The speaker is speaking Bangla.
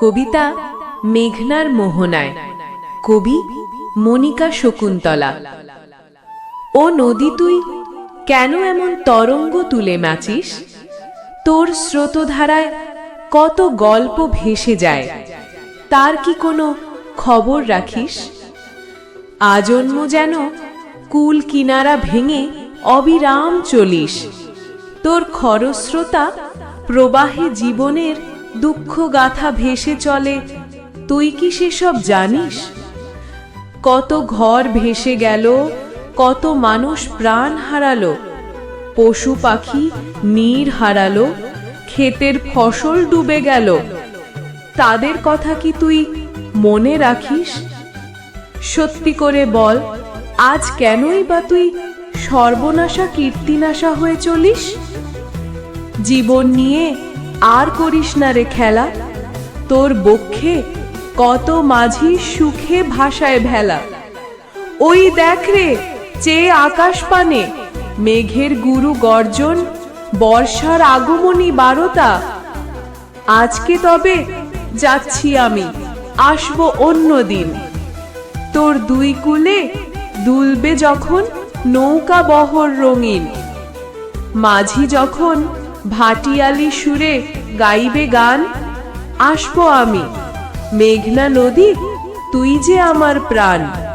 কবিতা মেঘনার মোহনায়। কবি মনিকা শকুন্তলা। ও নদী তুই কেন এমন তরঙ্গ তুলে নাচিস? তোর স্রোতধারায় কত গল্প ভেসে যায়, তার কি কোনো খবর রাখিস? আজন্ম যেন কুল কিনারা ভেঙে অবিরাম চলিস। তোর খরস্রোতা প্রবাহে জীবনের দুঃখ গাথা ভেসে চলে, তুই কি সেসব জানিস? কত ঘর ভেসে গেল, কত মানুষ প্রাণ হারালো, পশু পাখি নীর হারালো, ক্ষেতের ফসল ডুবে গেল। তাদের কথা কি তুই মনে রাখিস? সত্যি করে বল, আজ কেনই বা তুই সর্বনাশা, কীর্তিনাশা হয়ে চলিস? জীবন নিয়ে আর করিস না রে খেলা। তোর বক্ষে কত মাঝি সুখে ভাষায় ভেলা। ওই দেখ রে চেয়ে আকাশ পানে, মেঘের গুরু গর্জন, বর্ষার আগমনী বারতা। আজকে তবে যাচ্ছি আমি, আসব অন্য দিন। তোর দুই কুলে দুলবে যখন নৌকা বহর রঙিন। মাঝি যখন ভাটিয়ালি সুরে গাইবে গান? আসব আমি। মেঘনা নদী তুই যে আমার প্রাণ।